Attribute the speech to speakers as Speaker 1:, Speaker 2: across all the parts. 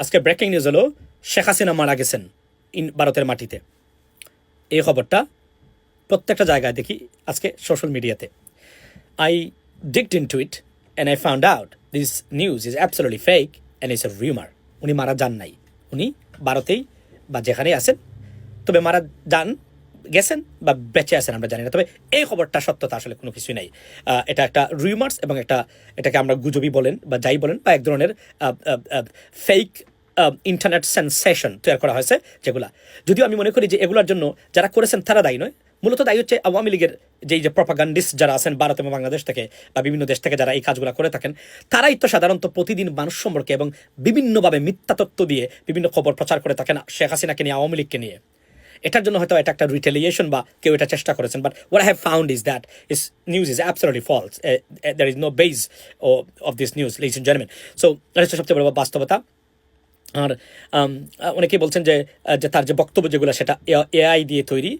Speaker 1: আজকে breaking news হলো, শেখ হাসিনা মারা গেছেন ইন ভারতের মাটিতে। এই খবরটা প্রত্যেকটা জায়গায় দেখি আজকে সোশ্যাল মিডিয়াতে I digged into it and I found out this news is absolutely fake and is a rumour উনি মারা যান নাই। উনি ভারতেই বা যেখানেই আছেন। তবে মারা যান গেছেন বা বেঁচে আছেন আমরা জানি না। তবে এই খবরটা সত্যতা আসলে কোনো কিছুই নাই। এটা একটা রিউমার্স এবং একটা, এটাকে আমরা গুজবি বলেন বা যাই বলেন বা এক ধরনের ফেক ইন্টারনেট সেন্সেশন তৈরি করা হয়েছে যেগুলা। যদিও আমি মনে করি যে এগুলোর জন্য যারা করেছেন তারা দায়ী নয়। মূলত দায়ী হচ্ছে আওয়ামী লীগের যেই যে প্রপাগান্ডিস্ট যারা আছেন ভারত এবং বাংলাদেশ থেকে বা বিভিন্ন দেশ থেকে যারা এই কাজগুলো করে থাকেন, তারাই তো সাধারণত প্রতিদিন মানুষ সম্পর্কে এবং বিভিন্নভাবে মিথ্যা তত্ত্ব দিয়ে বিভিন্ন খবর প্রচার করে থাকেন শেখ হাসিনাকে নিয়ে, আওয়ামী লীগকে নিয়ে। এটার জন্য হয়তো এটা একটা রিটেলিয়েশন বা কেউ এটা চেষ্টা করেছেন but what have found is that is news is absolutely false there is no base of this news ladies and জেনমেন so এটা হচ্ছে সবচেয়ে বড় বাস্তবতা। আর অনেকেই বলছেন যে যে তার যে বক্তব্য যেগুলো, সেটা এআই দিয়ে তৈরি।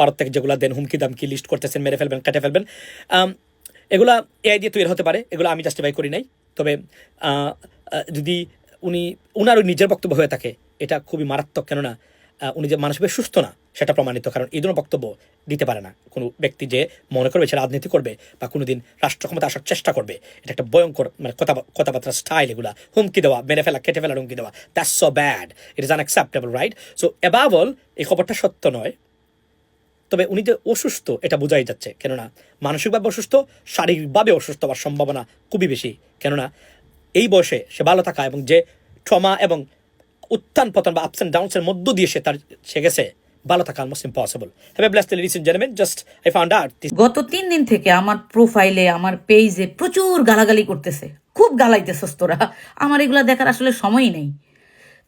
Speaker 1: ভারত থেকে যেগুলো দেন হুমকি দামকি লিস্ট করতেছেন, মেরে ফেলবেন, কেটে ফেলবেন। এগুলা এআই দিয়ে তৈরি হতে পারে, এগুলো আমি জাস্টিফাই করি নাই। তবে যদি উনি, উনারও নিজের বক্তব্য হয়ে থাকে, এটা খুবই মারাত্মক। কেননা উনি যে মানসিকভাবে সুস্থ না, সেটা প্রমাণিত, কারণ এই ধরনের বক্তব্য দিতে পারে না। কোনো ব্যক্তি যে মনে করবে সে রাজনীতি করবে বা কোনোদিন রাষ্ট্র ক্ষমতা আসার চেষ্টা করবে, এটা একটা ভয়ঙ্কর মানে কথা, কথাবার্তার স্টাইল এগুলা। হুমকি দেওয়া, মেরে ফেলা, কেটে ফেলার হুমকি দেওয়া that's so bad it is unacceptable right so above all এই খবরটা সত্য নয়। তবে উনি যে অসুস্থ, এটা বোঝাই যাচ্ছে, কেননা মানসিকভাবে অসুস্থ, শারীরিকভাবে অসুস্থ হওয়ার সম্ভাবনা খুবই বেশি, কেননা এই বয়সে সে ভালো থাকা এবং যে ট্রমা এবং উত্থান পতন বা আপস অ্যান্ড ডাউনসের মধ্য দিয়ে সে তার, সে গেছে। ভালো থাকা almost impossible have bless ladies and gentleman just I found out
Speaker 2: গত তিন দিন থেকে আমার প্রোফাইলে আমার পেজে প্রচুর গালাগালি করতেছে। খুব গালাইতেছে তোরা আমার এগুলা দেখার আসলে সময়ই নেই।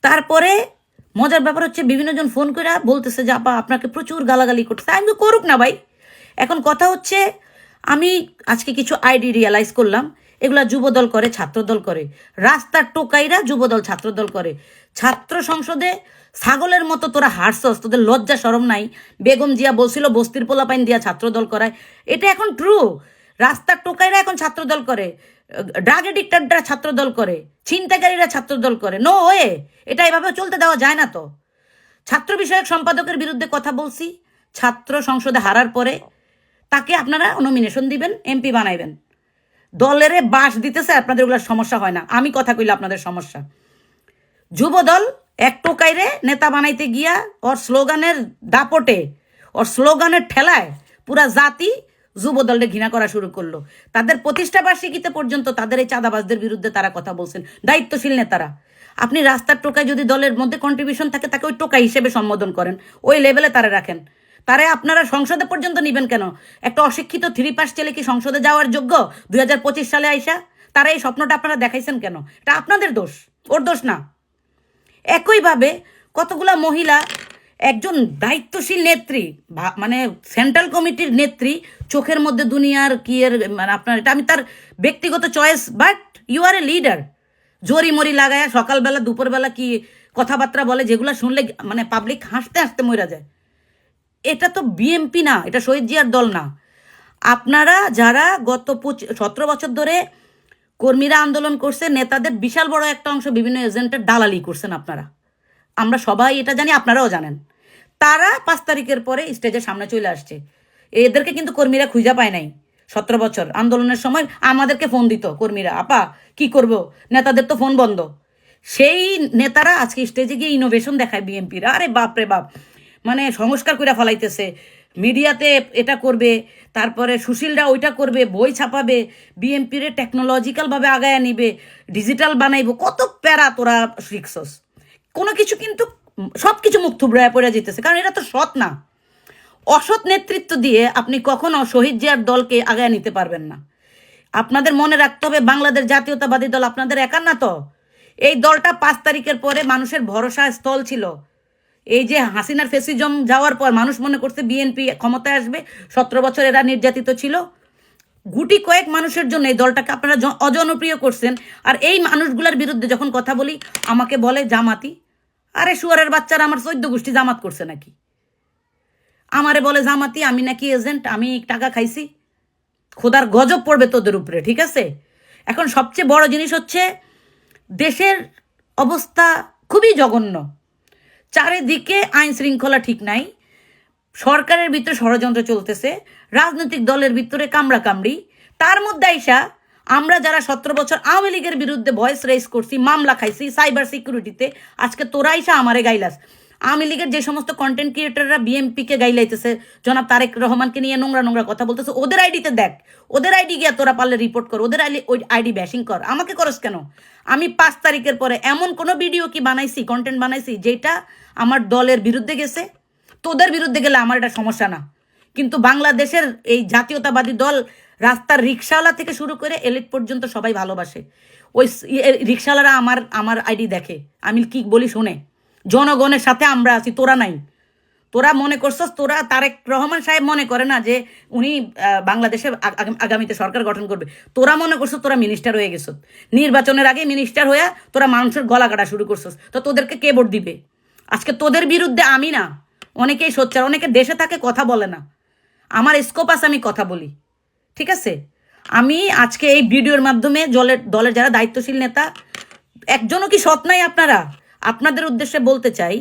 Speaker 2: তারপরে মজার ব্যাপার হচ্ছে বিভিন্ন জন ফোন করে বলতেছে যে, আপা, আপনাকে প্রচুর গালাগালি করতেছে। আমি করুক না ভাই। এখন কথা হচ্ছে, আমি আজকে কিছু আইডি রিয়ালাইজ করলাম। এগুলা যুবদল করে, ছাত্রদল করে। রাস্তার টোকাইরা যুবদল, ছাত্রদল করে। ছাত্র সংসদে ছাগলের মতো তোরা হারছস, তোদের লজ্জা সরম নাই। বেগম জিয়া বলছিল, বস্তির পোলাপাইন দিয়া ছাত্রদল করায়। এটা এখন ট্রু রাস্তার টোকাইরা এখন ছাত্রদল করে। ড্রাগ এডিক্টাররা ছাত্রদল করে। ছিনতাইকারীরা ছাত্রদল করে। নো ওয়ে এটা এভাবে চলতে দেওয়া যায় না তো। ছাত্র বিষয়ক সম্পাদকের বিরুদ্ধে কথা বলছি। ছাত্র সংসদে হারার পরে তাকে আপনারা নমিনেশন দিবেন এমপি বানাইবেন। দলেরে বাস দিতেছে, আপনাদের ওগুলো সমস্যা হয় না। আমি কথা কইলে আপনাদের সমস্যা। যুবদল এক টোকাইরে নেতা বানাইতে গিয়া ওর স্লোগানের দাপটে, ওর স্লোগানের ঠেলায় পুরা জাতি যুবদলকে ঘৃণা করা শুরু করল। তাদের প্রতিষ্ঠা বার্ষিকীতে পর্যন্ত তাদের এই চাঁদাবাজদের বিরুদ্ধে তারা কথা বলছেন। দায়িত্বশীল নেতারা। আপনি রাস্তার টোকায় যদি দলের মধ্যে কন্ট্রিবিউশন থাকে, তাকে ওই টোকা হিসেবে সম্বোধন করেন। ওই লেভেলে তারা রাখেন। তারে আপনারা সংসদে পর্যন্ত নিবেন কেন? একটা অশিক্ষিত থ্রি পাস ছেলে কি সংসদে যাওয়ার যোগ্য? দুই হাজার পঁচিশ সালে আইসা তারা এই স্বপ্নটা আপনারা দেখাইছেন কেন? এটা আপনাদের দোষ, ওর দোষ না। একইভাবে কতগুলা মহিলা, একজন দায়িত্বশীল নেত্রী মানে সেন্ট্রাল কমিটির নেত্রী, চোখের মধ্যে দুনিয়ার কি এর মানে আপনার এটা আমি তার ব্যক্তিগত choice, but you are a leader. জরি মরি লাগায় সকালবেলা, দুপুরবেলা কি কথাবার্তা বলে, যেগুলো শুনলে মানে পাবলিক হাসতে হাসতে মরা যায়। এটা তো বিএমপি না, এটা শহীদ জিয়ার দল না। আপনারা যারা গত সতেরো বছর ধরে কর্মীরা আন্দোলন করছে, নেতাদের বিশাল বড় একটা অংশ বিভিন্ন এজেন্টের দালালি করছেন আপনারা। আমরা সবাই এটা জানি, আপনারাও জানেন। তারা পাঁচ তারিখের পরে স্টেজের সামনে চলে আসছে। এদেরকে কিন্তু কর্মীরা খুঁজে পায় নাই সতেরো বছর আন্দোলনের সময়। আমাদেরকে ফোন দিত কর্মীরা, আপা, কি করব? নেতাদের তো ফোন বন্ধ। সেই নেতারা আজকে স্টেজে গিয়ে ইনোভেশন দেখায় বিএনপির আরে বাপ রে বাপ! মানে সংস্কার করে ফলাইতেছে। মিডিয়াতে এটা করবে, তারপরে সুশীলরা ওইটা করবে, বই ছাপাবে, বিএমপির টেকনোলজিক্যালভাবে আগায় নিবে ডিজিটাল বানাইবো, কত প্যারা তোরা শিখছস। কোনো কিছু কিন্তু সব কিছু মুখ থুবড়ায় পড়ে যেতেছে, কারণ এটা তো সৎ না। অসৎ নেতৃত্ব দিয়ে আপনি কখনো শহীদ জিয়ার দলকে আগায় নিতে পারবেন না। আপনাদের মনে রাখতে হবে, বাংলাদেশ জাতীয়তাবাদী দল আপনাদের একার না তো? এই দলটা পাঁচ তারিখের পরে মানুষের ভরসা স্থল ছিল। এই যে হাসিনার ফেসিজম যাওয়ার পর মানুষ মনে করছে বিএনপি ক্ষমতায় আসবে, সতেরো বছর এরা নির্যাতিত ছিল। গুটি কয়েক মানুষের জন্য এই দলটাকে আপনারা অজনপ্রিয় করছেন। আর এই মানুষগুলোর বিরুদ্ধে যখন কথা বলি, আমাকে বলে জামাতি, আরে শুয়ারের বাচ্চারা আমার চৈদ্য গোষ্ঠী জামাত করছে নাকি? আমারে বলে জামাতি, আমি নাকি এজেন্ট, আমি টাকা খাইছি। খোদার গজব পড়বে তোদের উপরে, ঠিক আছে? এখন সবচেয়ে বড় জিনিস হচ্ছে, দেশের অবস্থা খুবই জঘন্য। চারিদিকে আইন শৃঙ্খলা ঠিক নাই। সরকারের ভিতরে ষড়যন্ত্র চলতেছে, রাজনৈতিক দলের ভিতরে কামড়া কামড়ি। তার মধ্যে আইসা আমরা যারা সতেরো বছর আওয়ামী লীগের বিরুদ্ধে ভয়েস রেস করছি, মামলা খাইছি সাইবার সিকিউরিটিতে আজকে তোরা আইসা আমারে গাইলাস। আওয়ামী লীগের যে সমস্ত কন্টেন্ট ক্রিয়েটাররা বিএমপিকে গাইলাইতেছে, জনাব তারেক রহমানকে নিয়ে নোংরা নোংরা কথা বলতেছে, ওদের আইডিতে দেখ, ওদের আইডি গিয়া তোরা পারলে রিপোর্ট কর, ওদের আইডি ওই আইডি ব্যাশিং কর, আমাকে করস কেন? আমি পাঁচ তারিখের পরে এমন কোনো ভিডিও কি বানাইছি কন্টেন্ট বানাইছি, যেটা আমার দলের বিরুদ্ধে গেছে? তোদের বিরুদ্ধে গেলে আমার এটা সমস্যা না। কিন্তু বাংলাদেশের এই জাতীয়তাবাদী দল রাস্তার রিক্সাওয়ালা থেকে শুরু করে এলিট পর্যন্ত সবাই ভালোবাসে। ওই রিক্সাওয়ালারা আমার আমার আইডি দেখে। আমি কি বলি শোনে। জনগণের সাথে আমরা আছি, তোরা নাই। তোরা মনে করছস, তোরা তারেক রহমান সাহেব মনে করে না যে উনি বাংলাদেশে আগাম- আগামীতে সরকার গঠন করবে। তোরা মনে করছস তোরা মিনিস্টার হয়ে গেছ নির্বাচনের আগে মিনিস্টার হয়ে তোরা মানুষের গলা কাটা শুরু করছস। তো তোদেরকে কে ভোট দিবে? আজকে তোদের বিরুদ্ধে আমি না। অনেকেই সোচ্চার, অনেকে দেশে থাকে কথা বলে না। আমার স্কোপ আছে, আমি কথা বলি। ঠিক আছে? আমি আজকে এই ভিডিওর মাধ্যমে দলের দলের যারা দায়িত্বশীল নেতা, একজনও কি সৎ নাই আপনারা? আপনাদের উদ্দেশ্যে বলতে চাই,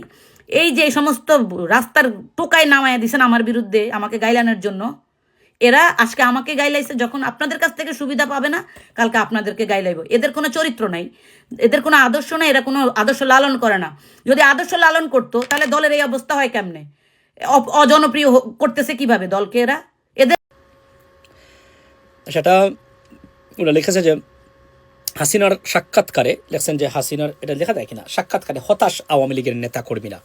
Speaker 2: এই যে সমস্ত রাস্তার টোকায় নামায় দিছেন আমার বিরুদ্ধে, আমাকে গাইলানোর জন্য, এরা আজকে আমাকে গাইলাইছে যখন আপনাদের কাছ থেকে সুবিধা পাবে না, কালকে আপনাদেরকে গাইলাইব। এদের কোনো চরিত্র নাই, এদের কোনো আদর্শ নাই, এরা কোনো আদর্শ লালন করে না। যদি আদর্শ লালন করতো, তাহলে দলের এই অবস্থা হয় কেমনে? অজনপ্রিয় করতেছে কীভাবে দলকে এরা? এদের
Speaker 1: সেটা ওরা লিখেছে যে হাসিনার সাক্ষাৎকারে লেখছেন যে হাসিনার এটা লেখা যায় কিনা? সাক্ষাৎকারে হতাশ আওয়ামী লীগের নেতা কর্মীরা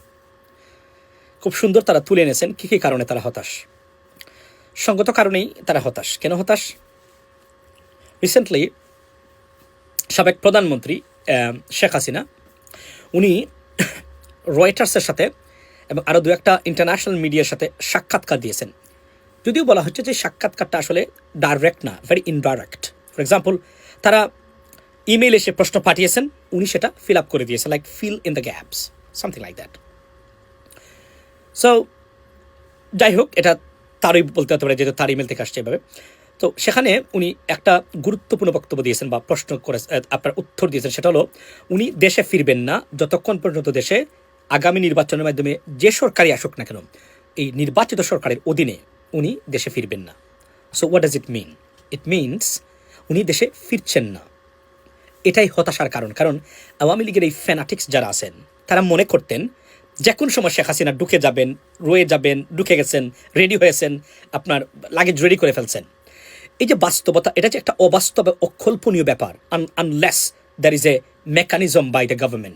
Speaker 1: খুব সুন্দর তারা তুলে এনেছেন কী কী কারণে তারা হতাশ। সঙ্গত কারণেই তারা হতাশ। কেন হতাশ? রিসেন্টলি সাবেক প্রধানমন্ত্রী শেখ হাসিনা, উনি রয়টার্সের সাথে এবং আরও দু একটা ইন্টারন্যাশনাল মিডিয়ার সাথে সাক্ষাৎকার দিয়েছেন। যদিও বলা হচ্ছে যে সাক্ষাৎকারটা আসলে ডাইরেক্ট না ভেরি ইনডাইরেক্ট ফর এক্সাম্পল তারা ইমেইল এসে প্রশ্ন পাঠিয়েছেন, উনি সেটা ফিল আপ করে দিয়েছেন like fill in the gaps something like that so যাই হোক, এটা তারই বলতে হতে পারে, যেহেতু তার ইমেল থেকে আসছে এভাবে। তো সেখানে উনি একটা গুরুত্বপূর্ণ বক্তব্য দিয়েছেন বা প্রশ্ন করে আপনার উত্তর দিয়েছেন, সেটা হলো, উনি দেশে ফিরবেন না, যতক্ষণ পর্যন্ত দেশে আগামী নির্বাচনের মাধ্যমে যে সরকারই আসুক না কেন, এই নির্বাচিত সরকারের অধীনে উনি দেশে ফিরবেন না। So what does it mean it means উনি দেশে ফিরছেন না। এটাই হতাশার কারণ কারণ আওয়ামী লীগের এই ফ্যানাটিক্স যারা আছেন, তারা মনে করতেন যে কোন সময় শেখ হাসিনা ঢুকে যাবেন, রয়ে যাবেন, ঢুকে গেছেন রেডি হয়েছেন, আপনার লাগেজ রেডি করে ফেলছেন। এই যে বাস্তবতা, এটা যে একটা অবাস্তব অক্ষল্পনীয় ব্যাপার unless there is a mechanism by the government